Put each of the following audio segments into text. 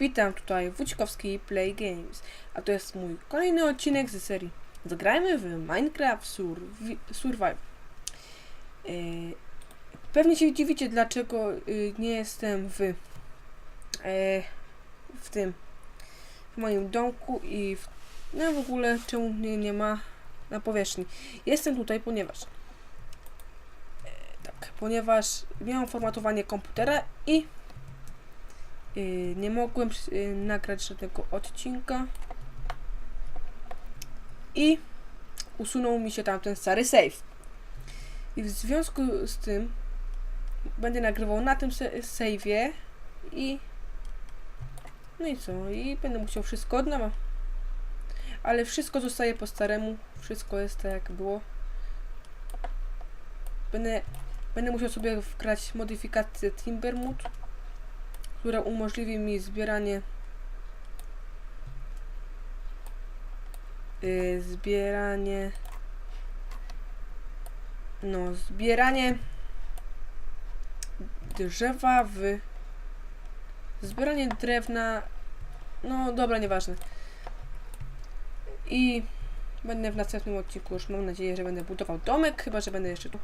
Witam tutaj Wójcikowski Play Games, a to jest mój kolejny odcinek z serii Zagrajmy w Minecraft Survi- Survive. Yy, pewnie się dziwicie, dlaczego yy, nie jestem w, yy, w tym, w moim domku i w, no w ogóle czemu mnie nie ma na powierzchni. Jestem tutaj, ponieważ yy, tak, ponieważ miałam formatowanie komputera i nie mogłem yy, nagrać żadnego odcinka. I usunął mi się tamten stary save. I w związku z tym będę nagrywał na tym save'ie i no i co? I będę musiał wszystko od nowa. Ale wszystko zostaje po staremu. Wszystko jest tak jak było. Będę, będę musiał sobie wgrać modyfikację Timbermood która umożliwi mi zbieranie yy, zbieranie no zbieranie drzewa w zbieranie drewna no dobra nieważne. I będę w następnym odcinku już mam nadzieję, że będę budował domek, chyba że będę jeszcze tu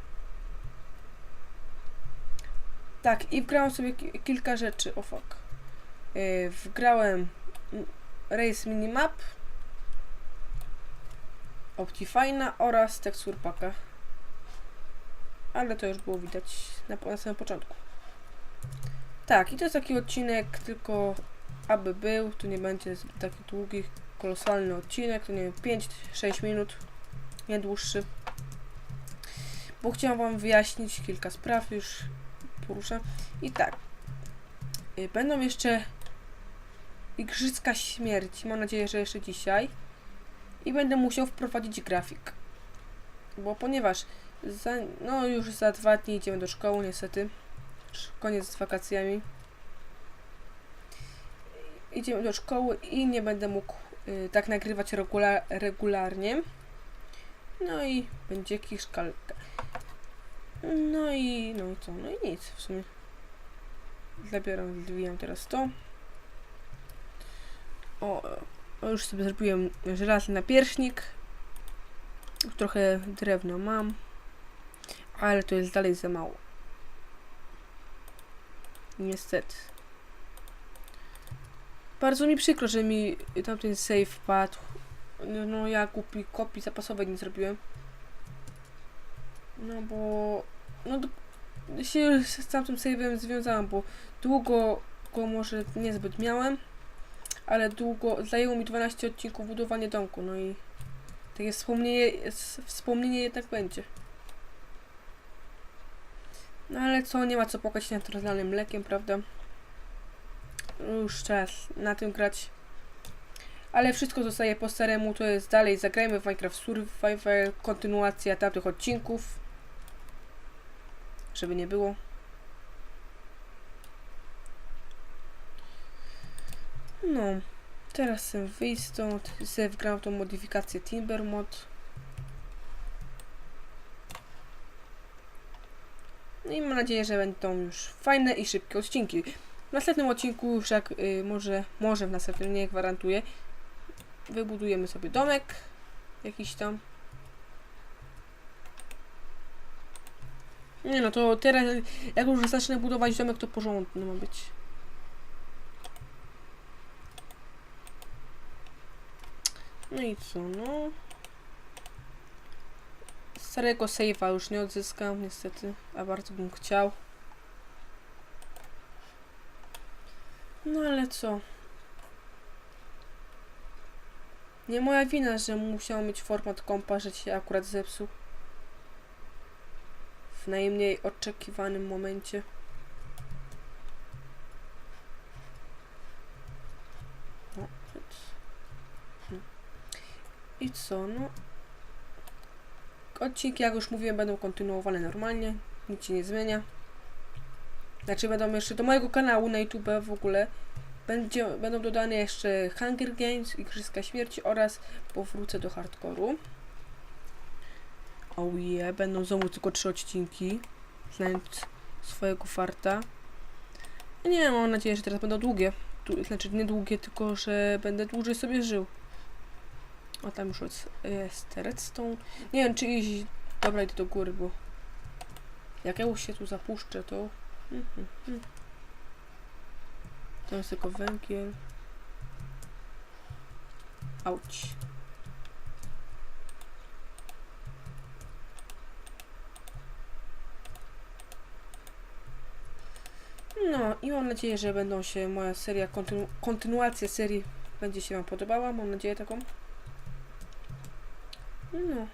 tak, i wgrałem sobie ki- kilka rzeczy. O fuck. Yy, wgrałem Race Minimap, Optifine'a oraz Texture Packa. Ale to już było widać na, na samym początku. Tak, i to jest taki odcinek, tylko aby był, to nie będzie taki długi, kolosalny odcinek, to nie wiem, 5-6 minut, nie dłuższy. Bo chciałam Wam wyjaśnić kilka spraw już poruszę. I tak. Y, Będą jeszcze Igrzyska Śmierci. Mam nadzieję, że jeszcze dzisiaj. I będę musiał wprowadzić grafik. Bo ponieważ za, no już za dwa dni idziemy do szkoły, niestety. Koniec z wakacjami. Idziemy do szkoły i nie będę mógł y, tak nagrywać regular, regularnie. No i będzie kiszkalka. No i, no i co? No i nic w sumie. Zabieram, zwijam teraz to. O, o, już sobie zrobiłem żelazny napierśnik. Trochę drewna mam. Ale to jest dalej za mało. Niestety. Bardzo mi przykro, że mi tamten save padł. No, no ja kupi kopii zapasowej nie zrobiłem. No bo... No się z tamtym save'em związałam, bo długo go może niezbyt miałem, ale długo... Zajęło mi 12 odcinków budowanie domku, no i... Takie wspomnienie, wspomnienie jednak będzie. No ale co, nie ma co płakać nad rozlanym mlekiem, prawda? Już czas na tym grać. Ale wszystko zostaje po staremu, to jest dalej zagrajmy w Minecraft Survival, kontynuacja tamtych odcinków. Żeby nie było. No, teraz chcę wyjść stąd, sobie wgram tą modyfikację Timber Mod. No i mam nadzieję, że będą już fajne i szybkie odcinki. W następnym odcinku już jak y, może, może w następnym, nie gwarantuję, wybudujemy sobie domek jakiś tam. Nie no, to teraz jak już zacznę budować domek, to porządny ma być. No i co, no. Starego save'a już nie odzyskam, niestety, a bardzo bym chciał. No ale co? Nie moja wina, że musiał mieć format kompa, że się akurat zepsuł. W najmniej oczekiwanym momencie. No. I co, no? Odcinki, jak już mówiłem, będą kontynuowane normalnie. Nic się nie zmienia. Znaczy będą jeszcze do mojego kanału na YouTube w ogóle będzie, będą dodane jeszcze Hunger Games, Igrzyska Śmierci oraz powrócę do hardkoru. Oh yeah, będą znowu tylko trzy odcinki, znając swojego farta. Nie, mam nadzieję, że teraz będą długie. dłu- znaczy nie długie, tylko że będę dłużej sobie żył. O, tam już jest, jest redstone. Nie wiem, czy iść... Dobra, idę do góry, bo... Jak ja już się tu zapuszczę, to... Mhm, mhm. To jest tylko węgiel. Auć. No i mam nadzieję, że będą się moja seria, kontynu kontynuacja serii będzie się Wam podobała. Mam nadzieję taką. No.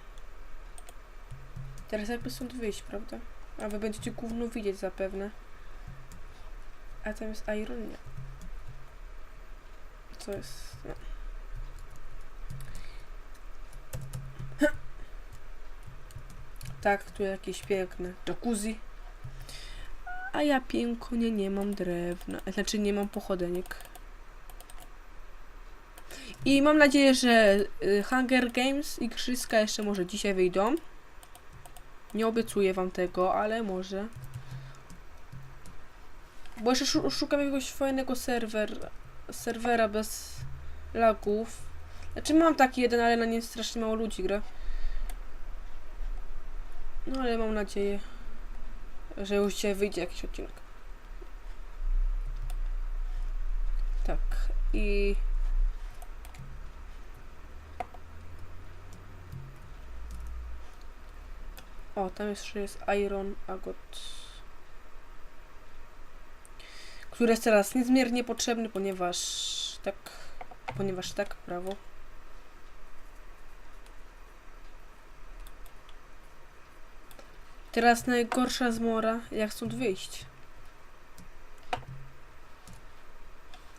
Teraz jakby stąd wyjść, prawda? A Wy będziecie gówno widzieć zapewne. A tam jest Iron? Nie. Co jest? No. Tak, tu jakieś piękne jacuzzi. A ja pięknie nie mam drewna. Znaczy nie mam pochodeniek. I mam nadzieję, że y, Hunger Games igrzyska jeszcze może dzisiaj wyjdą. Nie obiecuję wam tego, ale może. Bo jeszcze szu- szukam jakiegoś fajnego serwer, serwera bez lagów. Znaczy mam taki jeden, ale na nim strasznie mało ludzi gra. No ale mam nadzieję, że już dzisiaj wyjdzie jakiś odcinek. Tak i... O, tam jeszcze jest Iron Agot. Który jest teraz niezmiernie potrzebny, ponieważ tak, ponieważ tak, prawo. Teraz najgorsza zmora, jak stąd wyjść.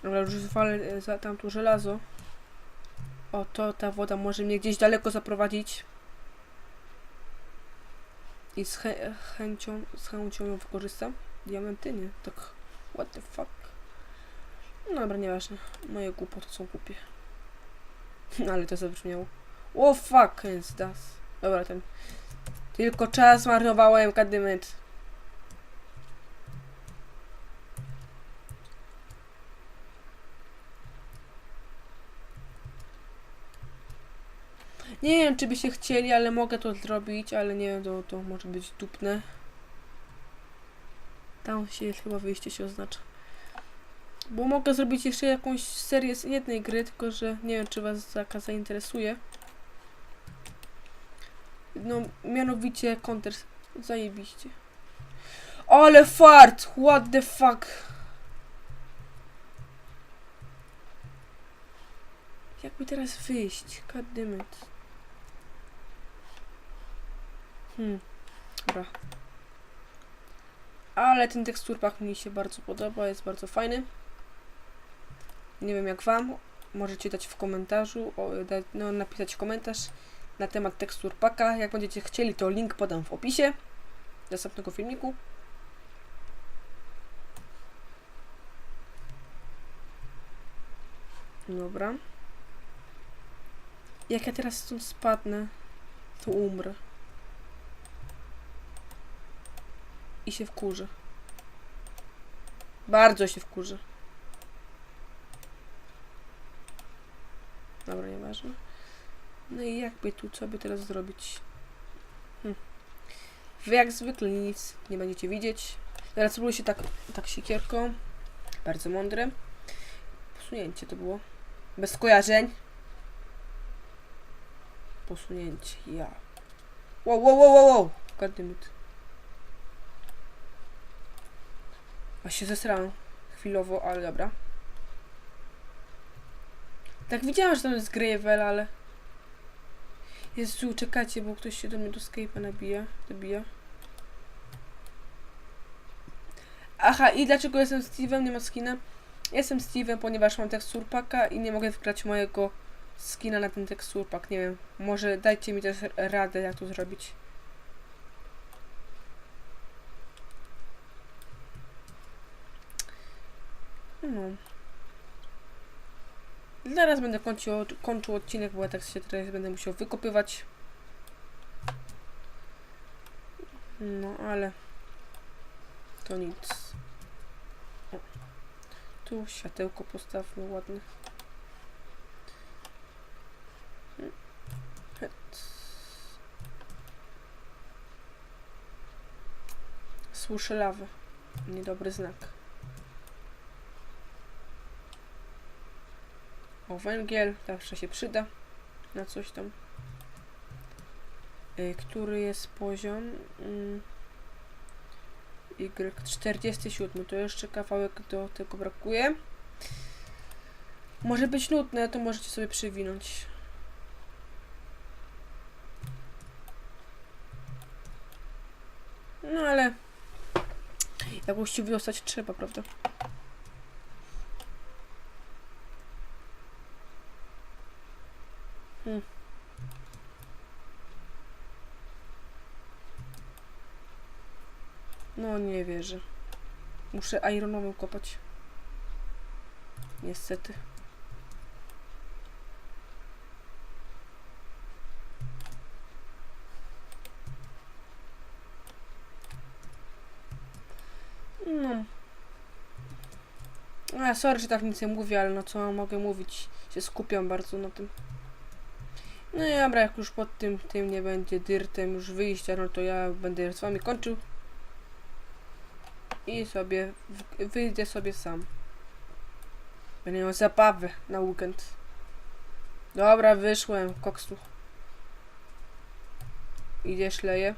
Dobra, już zwalę za tamto żelazo. O, to ta woda może mnie gdzieś daleko zaprowadzić. I z chę chęcią, z chęcią ją wykorzystam. Diamenty nie, tak what the fuck. No dobra, nieważne. Moje głupoty są głupie. Ale to zabrzmiało. O fuck is that. Dobra, ten. Tylko czas marnowałem, kadymet. Nie wiem, czy by się chcieli, ale mogę to zrobić, ale nie wiem, to, to może być dupne. Tam się chyba wyjście się oznacza. Bo mogę zrobić jeszcze jakąś serię z jednej gry, tylko że nie wiem, czy was taka zainteresuje. No, mianowicie Counter. Zajebiście. Ale fart! What the fuck? Jakby teraz wyjść? God damn it. Hmm. Dobra. Ale ten teksturpak mi się bardzo podoba, jest bardzo fajny. Nie wiem jak wam. Możecie dać w komentarzu, o, dać, no, napisać komentarz na temat tekstur paka. Jak będziecie chcieli, to link podam w opisie następnego filmiku. Dobra. Jak ja teraz stąd spadnę, to umrę. I się wkurzę. Bardzo się wkurzę. Dobra, nieważne. No i jakby tu, co by teraz zrobić? Hm. Wy jak zwykle nic nie będziecie widzieć. Teraz spróbuję się tak, tak siekierką. Bardzo mądre. Posunięcie to było. Bez skojarzeń. Posunięcie, ja. Wow, wow, wow, wow, wow. Goddammit. A się zesrałem chwilowo, ale dobra. Tak widziałam, że tam jest Gravel, ale... Jezu, czekajcie, bo ktoś się do mnie do Skype'a nabija. Dobija. Aha, i dlaczego jestem Steve'em, nie ma skina? Jestem Steve'em, ponieważ mam teksturpaka i nie mogę wgrać mojego skina na ten teksturpak. Nie wiem, może dajcie mi też radę, jak to zrobić. No. Zaraz będę kończył, kończył odcinek, bo ja tak się teraz będę musiał wykopywać. No, ale to nic. O. Tu światełko postawmy ładne. Słyszę lawę. Niedobry znak. O, węgiel zawsze się przyda na coś tam. Y, Który jest poziom? Mm. Y 47. To jeszcze kawałek do tego brakuje. Może być nudne, to możecie sobie przywinąć. No ale jakoś wydostać trzeba, prawda? Hmm. No nie wierzę. Muszę ironową kopać. Niestety. No. A, sorry, że tak nic nie mówię, ale no co mogę mówić? Się skupiam bardzo na tym. No i dobra, jak już pod tym, tym nie będzie dyrtem już wyjścia, no to ja będę z wami kończył. I sobie, wyjdę sobie sam. Będę miał zabawę na weekend. Dobra, wyszłem, koksu. Idzie, szleje.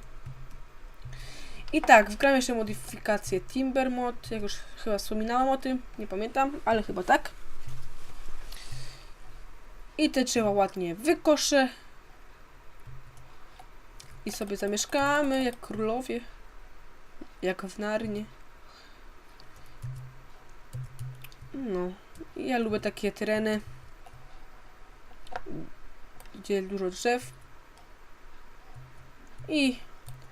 I tak, wgram jeszcze modyfikację Timber Mod, jak już chyba wspominałam o tym, nie pamiętam, ale chyba tak. I te drzewa ładnie wykoszę. I sobie zamieszkamy jak królowie. Jak w Narnie. No, ja lubię takie tereny, gdzie dużo drzew. I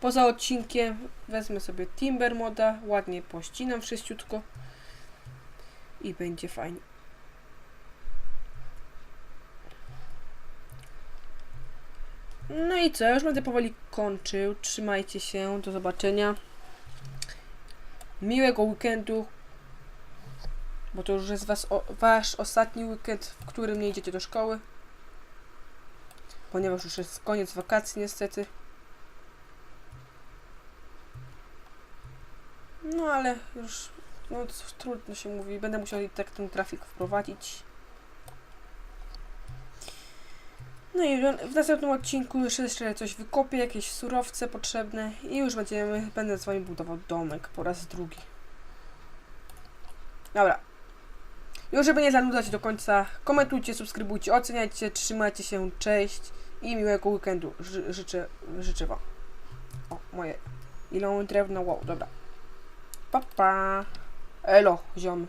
poza odcinkiem wezmę sobie Timber Moda, ładnie pościnam wszyściutko i będzie fajnie. No i co, już będę powoli kończył. Trzymajcie się, do zobaczenia. Miłego weekendu, bo to już jest was, o, wasz ostatni weekend, w którym nie idziecie do szkoły. Ponieważ już jest koniec wakacji niestety. No ale już no, trudno się mówi. Będę musiał i tak ten trafik wprowadzić. No i w- następnym odcinku już jeszcze coś wykopię, jakieś surowce potrzebne i już będziemy, będę z wami budował domek po raz drugi. Dobra. Już żeby nie zanudzać do końca, komentujcie, subskrybujcie, oceniajcie, trzymajcie się, cześć i miłego weekendu Ży życzę, życzę wam. O, moje. Ile mam drewna? Wow, dobra. Pa, pa. Elo, ziomy.